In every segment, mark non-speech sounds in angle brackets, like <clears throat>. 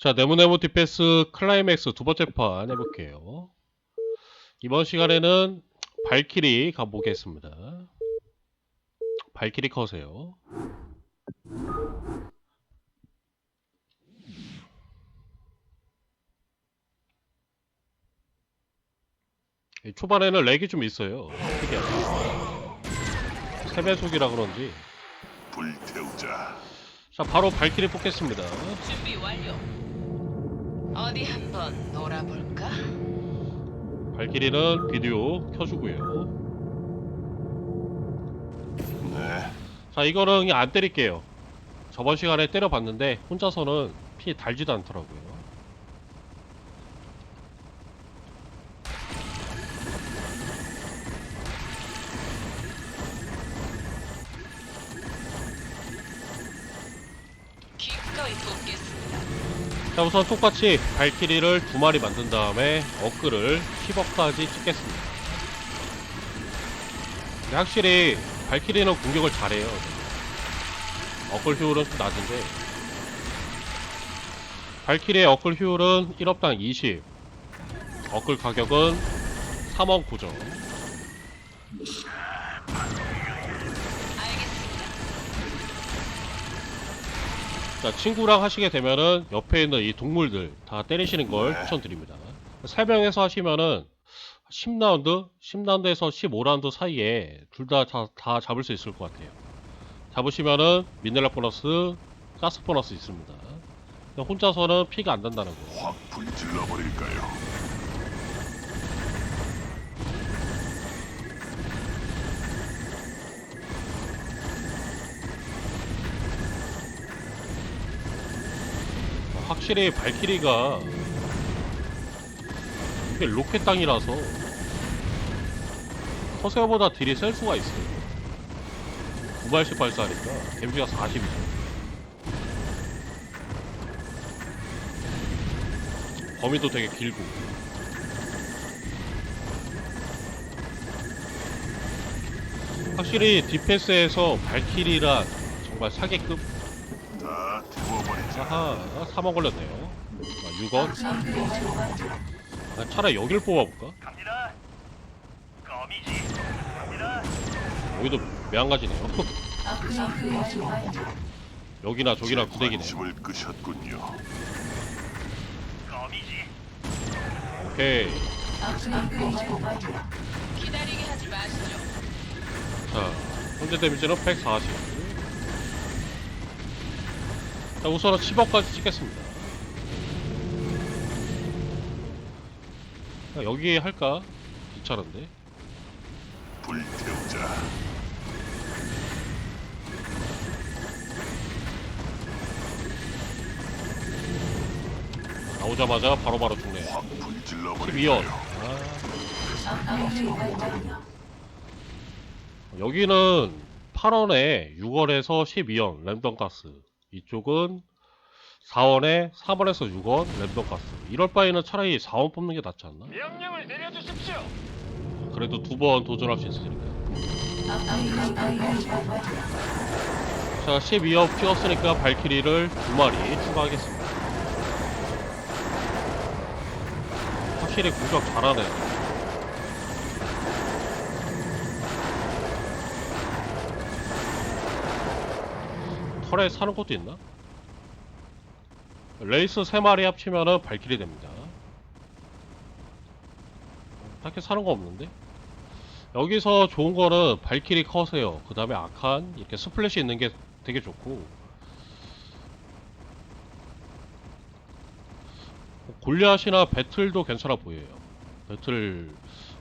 자, 네모네모 디펜스 클라이맥스 두 번째 판 해볼게요. 이번 시간에는 발키리 가보겠습니다. 발키리. 이 초반에는 렉이 좀 있어요. 특이하게. 세배속이라 그런지. 불태우자. 자, 바로 발키리 뽑겠습니다. 준비 완료. 어디 한번 놀아볼까? 발키리는 비디오 켜주고요. 네, 자 이거는 그냥 안 때릴게요 저번 시간에 때려봤는데 혼자서는 피 달지도 않더라고요 우선 똑같이 발키리를 두 마리 만든 다음에 어글을 10억까지 찍겠습니다. 근데 확실히 발키리는 공격을 잘해요. 어글 효율은 좀 낮은데. 발키리의 어글 효율은 1업당 20 어글 가격은 3억 9점 자, 친구랑 하시게 되면은 옆에 있는 이 동물들 다 때리시는 걸 네. 추천드립니다. 3명에서 하시면은 10라운드, 10라운드에서 15라운드 사이에 둘다다 잡을 수 있을 것 같아요. 잡으시면은 미네랄 보너스, 가스 보너스 있습니다. 혼자서는 피가 안 단다는 거. 확 불질러 버릴까요? 확실히 발키리가 이게 로켓 땅이라서 커세어보다 딜이 셀 수가 있어요. 9발씩 발사하니까 데미지가 40이죠. 범위도 되게 길고 확실히 디펜스에서 발키리라 정말 사기급. 아하, 3원 걸렸네요. 아, 6원. 아, 차라리 여길 뽑아볼까? 갑니다. 껌이지. 갑니다. 여기도 매한가지네요. <laughs> 여기나 저기나 구대기네. 관심을 끄셨군요. 껌이지. 오케이. 기다리게 하지 마시죠. 자, 현재 데미지는 140. 자, 우선은 10억까지 찍겠습니다. 자, 여기 할까? 귀찮은데. 불태우자. 나오자마자 바로바로 죽네. 확 불질러 12원. 버릴까요? 아. 여기는 8원에 6원에서 12원 랜덤 가스. 이쪽은 4원에 3원에서 6원 랜덤 가스. 이럴 바에는 차라리 4원 뽑는 게 낫지 않나? 명령을 내려주십시오. 그래도 두 번 도전할 수 있으니까. 자, 12억 찍었으니까 발키리를 두 마리 추가하겠습니다. 확실히 공격 잘하네. 털에 사는 것도 있나? 레이스 3마리 합치면은 발키리 됩니다. 딱히 사는 거 없는데? 여기서 좋은 거는 발키리 커세요. 그 다음에 아칸, 이렇게 스플래시 있는 게 되게 좋고. 골리앗이나 배틀도 괜찮아 보여요. 배틀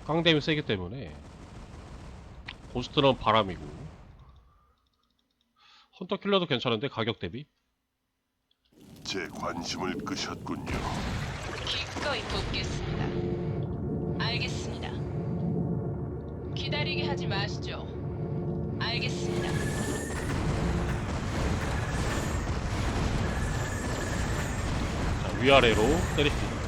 깡댐이 세기 때문에. 고스트는 바람이고. 헌터킬러도 괜찮은데, 가격 대비? 제 관심을 끄셨군요. 기꺼이 돕겠습니다. 알겠습니다. 기다리게 하지 마시죠. 알겠습니다. 자, 위아래로 때리십니다.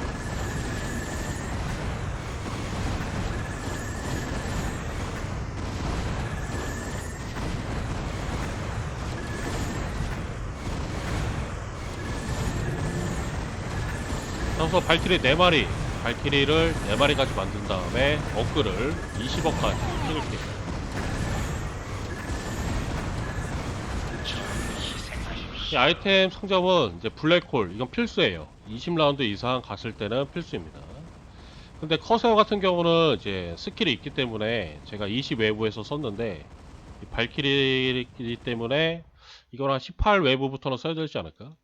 그래서 발키리 4마리 발키리를 4마리까지 만든 다음에 업글을 20억까지 찍을게요. 이 아이템 상점은 이제 블랙홀 이건 필수예요. 20라운드 이상 갔을 때는 필수입니다. 근데 커세어 같은 경우는 이제 스킬이 있기 때문에 제가 20 외부에서 썼는데 이 발키리이기 때문에 한18 외부부터는 써야 되지 않을까?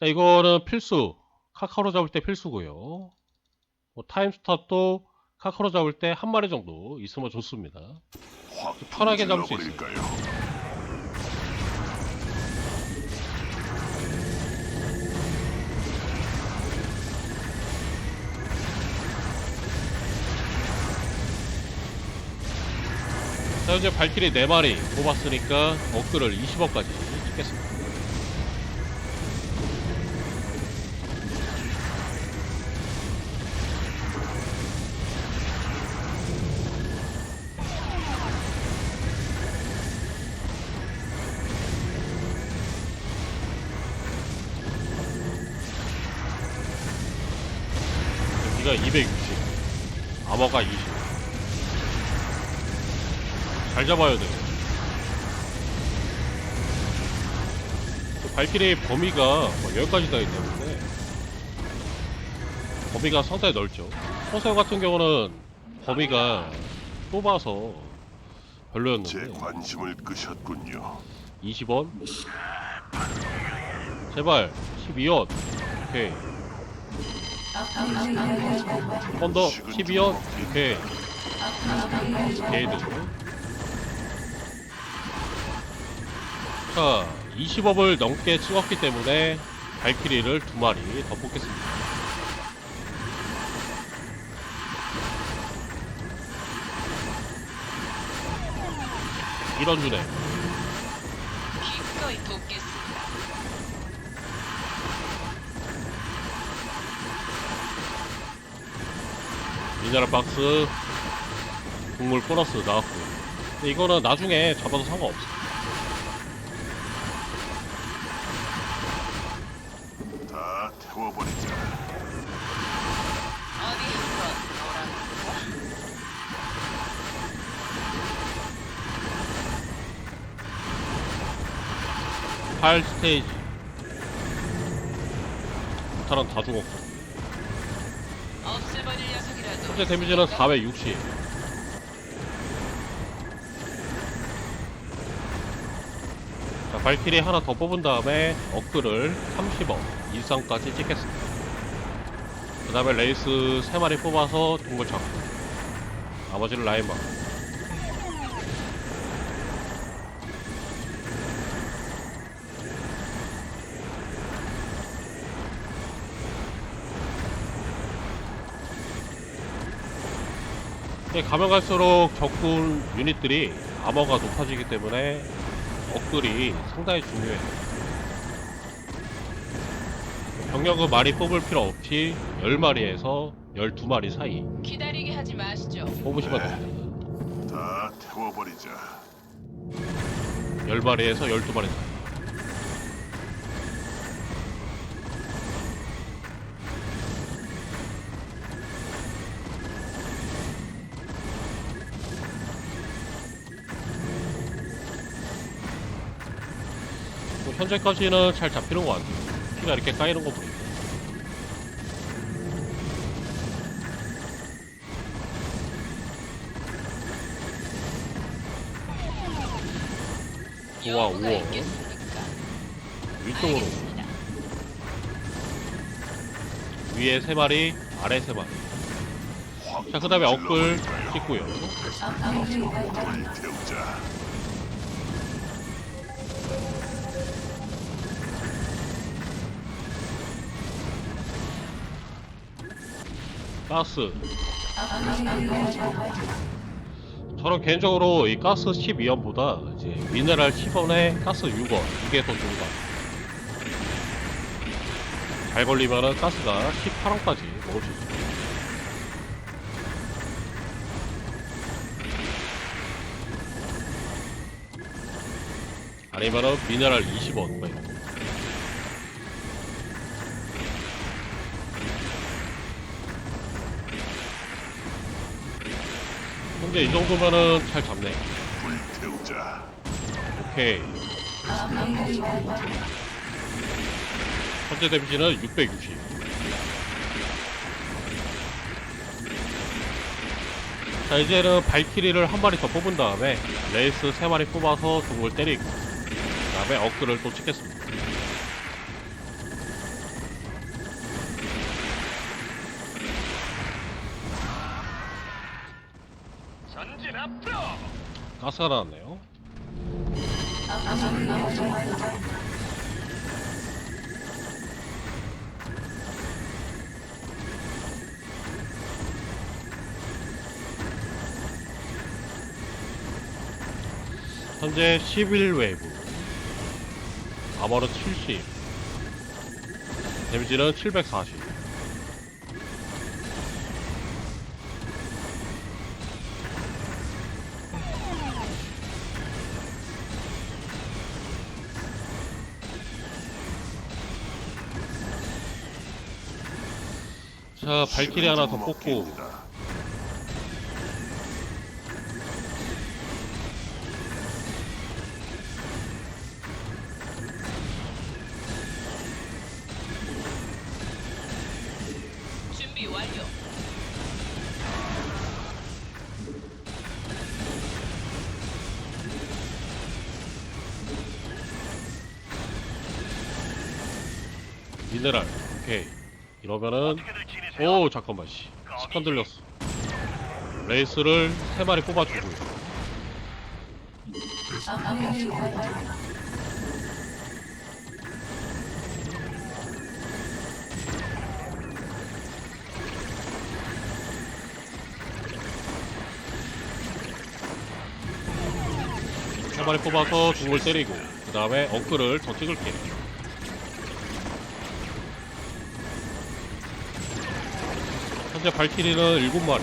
자, 이거는 필수 카카로 잡을 때 필수고요. 뭐 타임스탑도 카카로 잡을 때 한 마리 정도 있으면 좋습니다. 확 편하게 잡을 수 있어요. 자 현재 발키리 4마리 뽑았으니까 업글을 20억까지 찍겠습니다 여기가 260 암호가 20잘 잡아야 돼요. 그 발길의 범위가 뭐 여기까지 가기 때문에 범위가 상당히 넓죠. 허세어 같은 경우는 범위가 좁아서 제 별로였는데 관심을 끄셨군요. 20원 제발 12원 오케이 한번더 12원 오케이 게이드 자 20업을 넘게 찍었기 때문에 발키리를 두 마리 더 뽑겠습니다. 이런 주네 미네랄 박스 국물 보너스 나왔고 근데 이거는 나중에 잡아도 상관없어 다 태워버리자. 어디 한번 놀아볼까? 팔 스테이지 부타랑 다 죽었고 현재 데미지는 460 자, 발키리 하나 더 뽑은 다음에 업글을 30억 이상까지 찍겠습니다. 그 다음에 레이스 3마리 뽑아서 동굴 잡고. 나머지는 라인만 이게 가면 갈수록 적군 유닛들이 암호가 높아지기 때문에 업글이 상당히 중요해요. 병력을 많이 뽑을 필요 없이 10마리에서 12마리 사이 기다리게 하지 마시죠. 뽑으시면 네. 됩니다. 다 태워버리자. 10마리에서 12마리 사이. 현재까지는 잘 잡히는 것 같아요. 키가 이렇게 까이는 거 보니까. 우와, 우와. 있겠습니까? 위쪽으로. 알겠습니다. 위에 세 마리, 아래 세 마리. 확 자, 그 다음에 업글? 찍고요. 가스. 저는 개인적으로 이 가스 12원보다 이제 미네랄 10원에 가스 6원 이게 더 좋은 것 같아요. 잘 걸리면은 가스가 18원까지 먹을 수 있어요. 아니면은 미네랄 20원 뭐 이런 거. 현재 이 정도면은 잘 잡네. 오케이. 현재 데미지는 660. 자 이제는 발키리를 한 마리 더 뽑은 다음에 레이스 세 마리 뽑아서 중을 때리고 그 다음에 어크를 또 찍겠습니다. 나왔네요. 현재 11웨이브. 아머는 70 데미지는 740 자 발키리 하나 더 뽑고. 준비 완료. 미네랄 오케이 이러면은? 오 잠깐만 씨. 시간 들렸어. 레이스를 세 마리 뽑아주고 세 마리 뽑아서 중을 때리고 그 다음에 어크를 더 찍을게 현재 발키리는 7마리.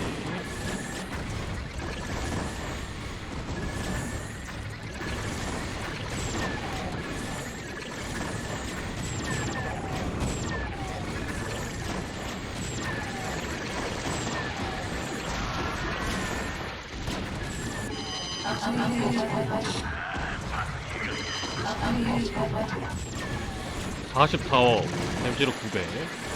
(44억) 댐지로 900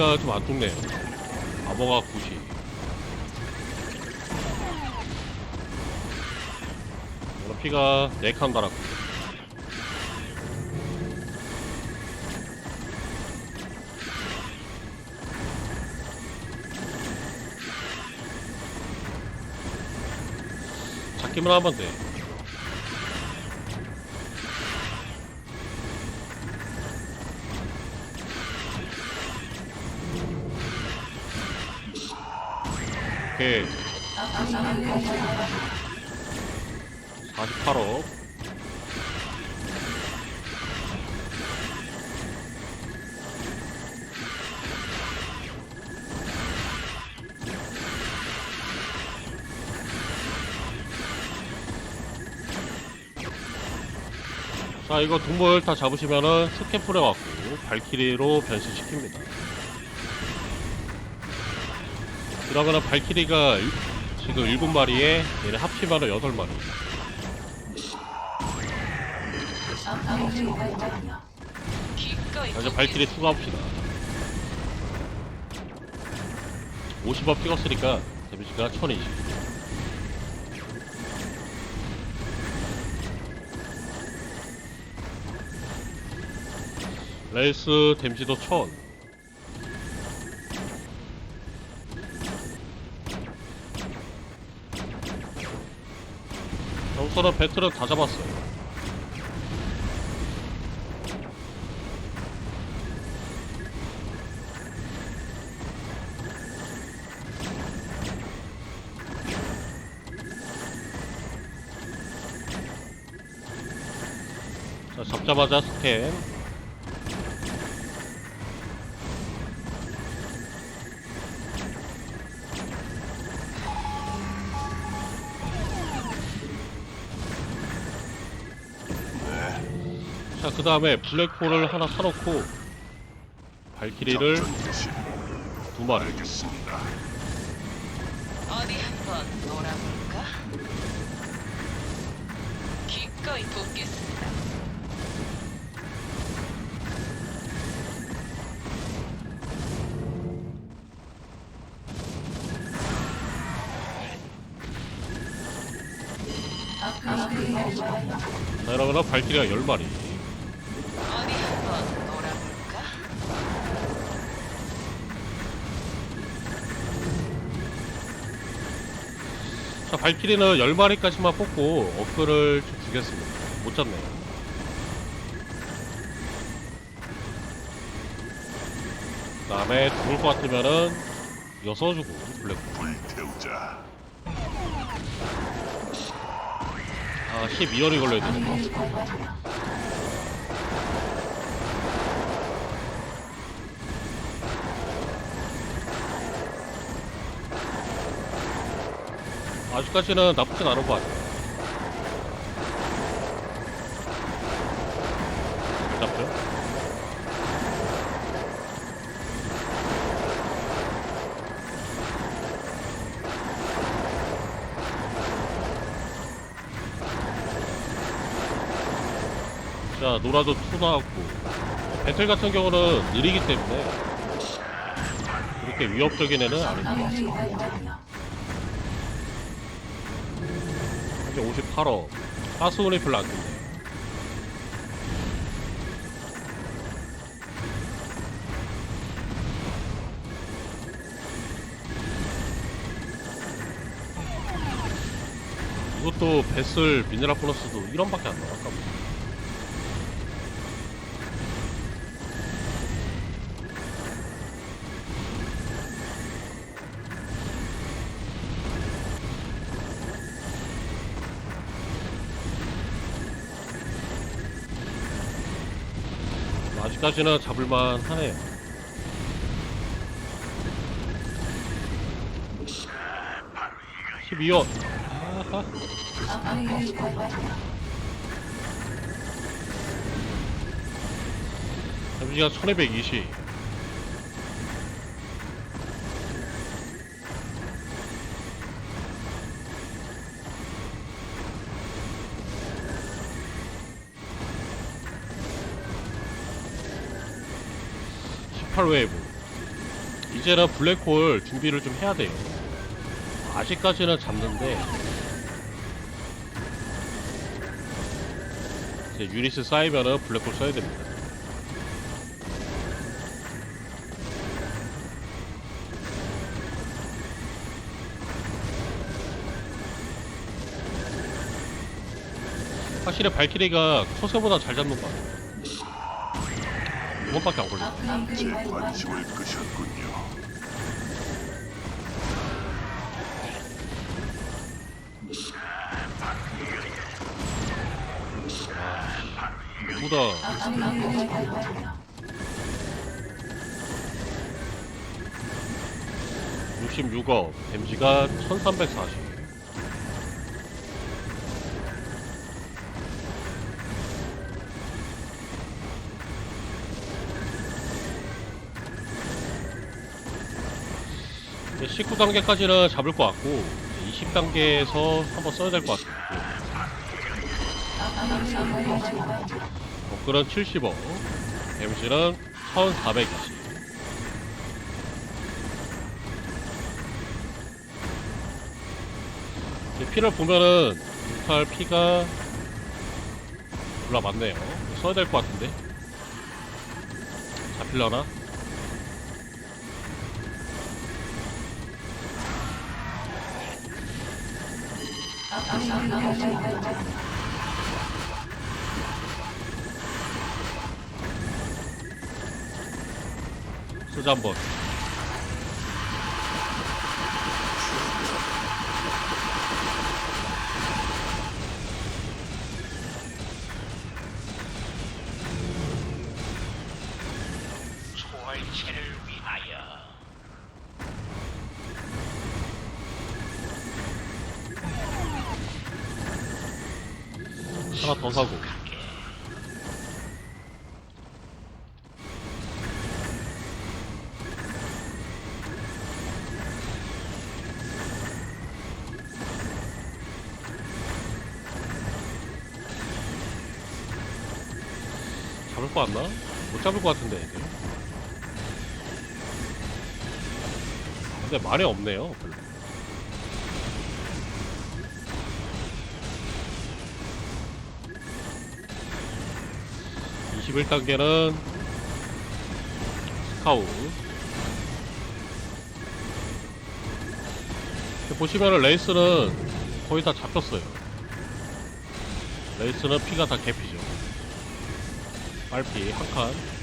퍼지가 좀안 죽네요. 아버가 90. 오늘 피가 4칸 달았고. 잡기만 하면 돼. 오케이. 48억. 자, 이거 동물 다 잡으시면은 스캔풀에 갖고 발키리로 변신시킵니다. 그러면은 발키리가 일- 지금 7마리에 얘네 합치면은 8마리. 기꺼이. 먼저 발키리 추가합시다. 50업 찍었으니까 데미지가 1020. 레이스 데미지도 1000. 우선은 배틀은 다 잡았어요. 자, 잡자마자 스캔. 그 다음에 블랙홀을 하나 사놓고 발키리를. 두 마리. 알겠습니다. 어디 한번 놀아볼까? 기꺼이 돕겠습니다. 자, 이러면 발키리가 10마리. 어디 한번 놀아볼까? 자, 발키리는 10마리까지만 뽑고 어크를 좀 주겠습니다. 못 잡네요. 그 다음에 죽을 것 같으면은 이거 써주고, 블랙. 불태우자. 아, 12월이 걸려야 되니까. 아직까지는 나쁘진 않은 것 같아. 나쁘요? 자, 노라도 투 나왔고. 배틀 같은 경우는 느리기 때문에 그렇게 위협적인 애는 아닌 것 같아. 358억 하수원이 별로 안 좋네. 이것도 뱃슬 미네랄 보너스도 이런밖에 안 나와 아까부터 그나저나 잡을만 하네. 미연. 아하. 잠시만, 1,220. 웨이브 뭐. 이제는 블랙홀 준비를 좀 해야 돼요. 아직까지는 잡는데. 이제 유니스 쌓이면은 블랙홀 써야 됩니다. 확실히 발키리가 소세보다 잘 잡는 것 같아요. 이것밖에 안 끄셨군요. 보다 66억. 데미지가 1340 19단계까지는 잡을 것 같고 20단계에서 한번 써야 될 것 같고 업글은 70억 데미지는 1420 이제 피를 보면은 뮤탈 피가 올라 맞네요. 써야 될 것 같은데. 잡힐려나? 쓰자 한번 초월체를 위하여 하나 더 사고 잡을 것 같나? 못 잡을 것 같은데 이게. 근데 말이 없네요 별로. (21) 단계는 스카우 보시면은 레이스는 거의 다 잡혔어요 레이스는 피가 다 개피죠 빨피 한칸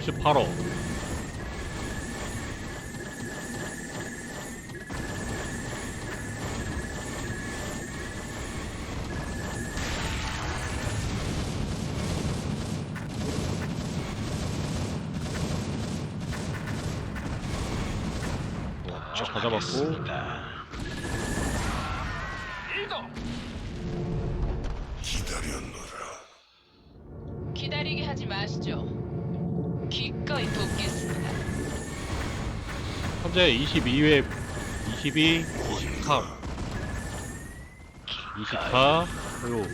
(78호) 자, 다 잡았고. 기다렸노라. 기다리게 하지 마시죠. 기꺼이 돕겠습니다. 현재 22회 22 23 24 그리고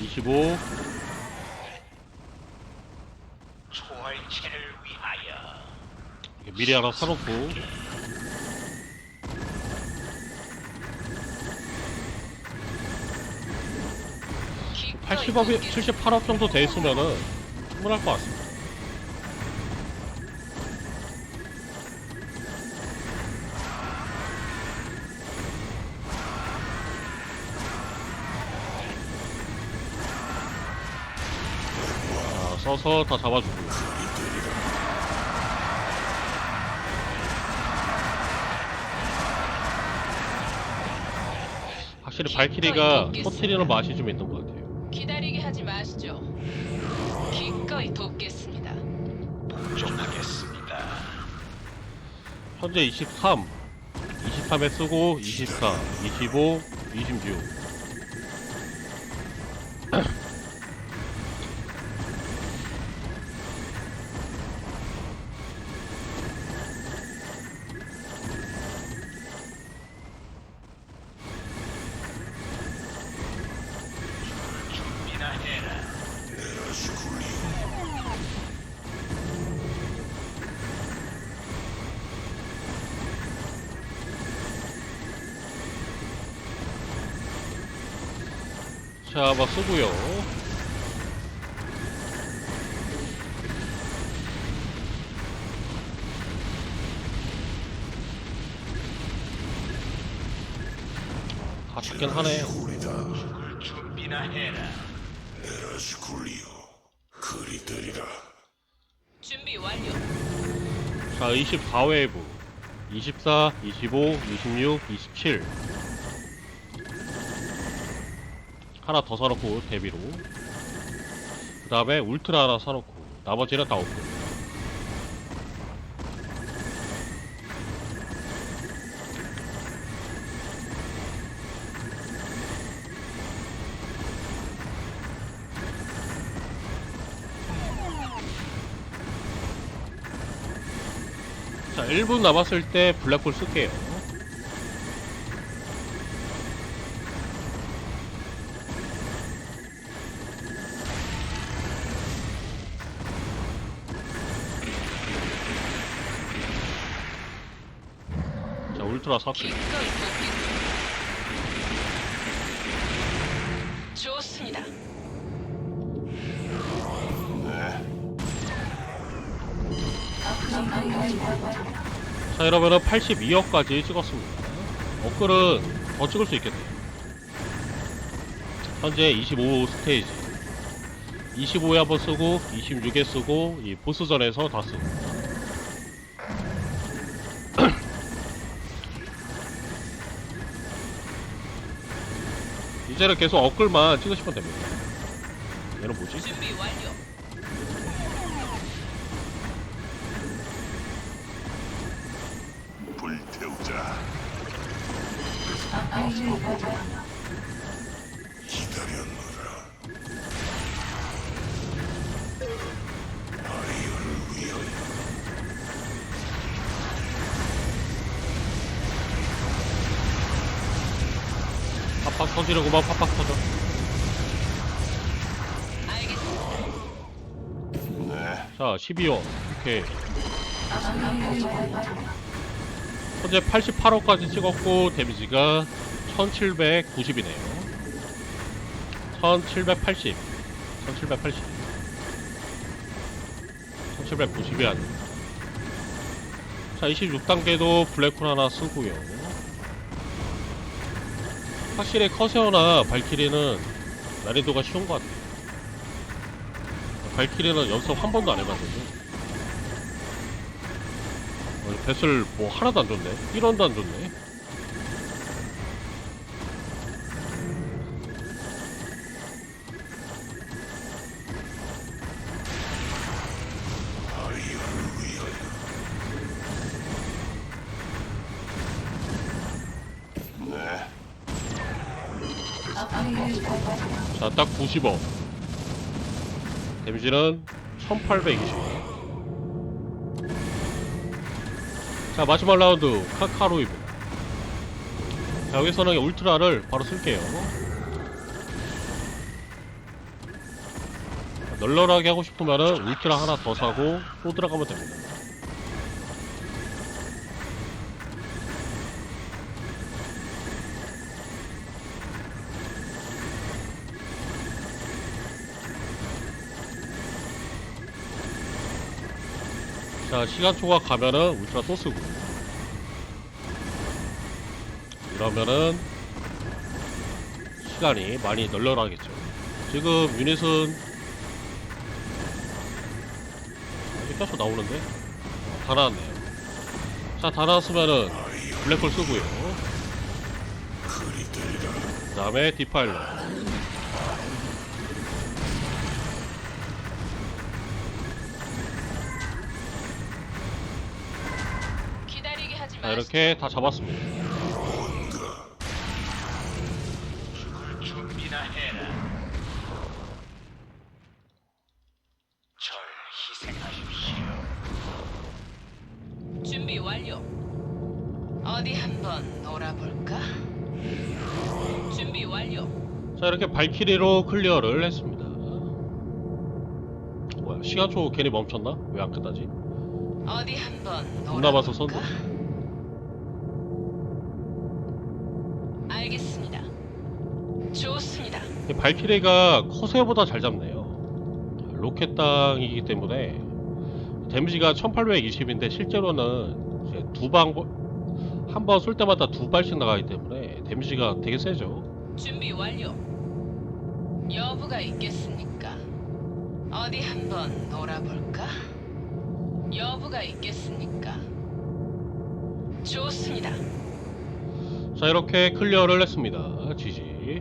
25 초월체를 위하여. 이렇게 미리 하나 사놓고 기꺼이 80억, 돕겠습니다. 78억 정도 돼 있으면은 충분할 것 같습니다. 자, 써서 다 잡아주고. 확실히 발키리가 터트리는 맛이 좀 있는 것 같아요. 기다리게 하지 마시죠. 기꺼이 돕겠습니다. 복종하겠습니다. 현재 23, 23에 쓰고 24, 25, 26. 다 죽긴 하네. 죽을 준비나 해라. 에라스쿨리오. 그리들이라. 준비 완료. 자, 24웨이브. 24, 25, 26, 27. 하나 더 사놓고, 데비로. 그 다음에 울트라 하나 사놓고, 나머지는 다 없고. 1분 남았을 때 블랙홀 쓸게요. 자, 울트라 샀고. 자, 이러면은 82억까지 찍었습니다. 업글은 더 찍을 수 있겠네요. 현재 25 스테이지. 25에 한번 쓰고, 26에 쓰고, 이 보스전에서 다 쓰고. <clears throat> 이제는 계속 업글만 찍으시면 됩니다. 얘는 뭐지? 팍팍 터지려고 막 팍팍 터져. 네. 자, 12호. 오케이. 현재 88호까지 찍었고, 데미지가 1790이네요. 1780. 1780. 1790이 아니에요. 자, 26단계도 블랙홀 하나 쓰고요. 확실히 커세어나 발키리는 난이도가 쉬운 것 같아요. 발키리는 연습 한 번도 안 해봤는데. 어, 배슬 뭐 하나도 안 줬네. 1원도 안 줬네. 자, 딱 90억. 데미지는 1820. 자, 마지막 라운드 카카로입니다. 자, 여기서는 울트라를 바로 쓸게요. 널널하게 하고 싶으면은 울트라 하나 더 사고 또 들어가면 됩니다. 자, 시간 초과 가면은 울트라 또 쓰고. 이러면은 시간이 많이 널널하겠죠. 지금 유닛은 이렇게 껴서 나오는데 어, 다 나왔네요. 자, 다 나왔으면은 블랙홀 쓰고요. 그 다음에 디파일러. 자. 이렇게 다 잡았습니다. 죽을 준비나 해라. 절 희생하십시오. 준비 완료. 어디 한번 놀아볼까? 준비 완료. 자 이렇게 발키리로 클리어를 했습니다 뭐야 시간 초 괜히 멈췄나? 왜 안 끝나지? 어디 한번 놀아볼까? 선두. 알겠습 발키리가 커세어보다 잘 잡네요 로켓 땅이기 때문에 데미지가 1820인데 실제로는 이제 두방 한 번 쏠 때마다 두 발씩 나가기 때문에 데미지가 되게 세죠 준비 완료. 여부가 있겠습니까? 어디 한번 놀아볼까? 여부가 있겠습니까? 좋습니다. 자 이렇게 클리어를 했습니다 GG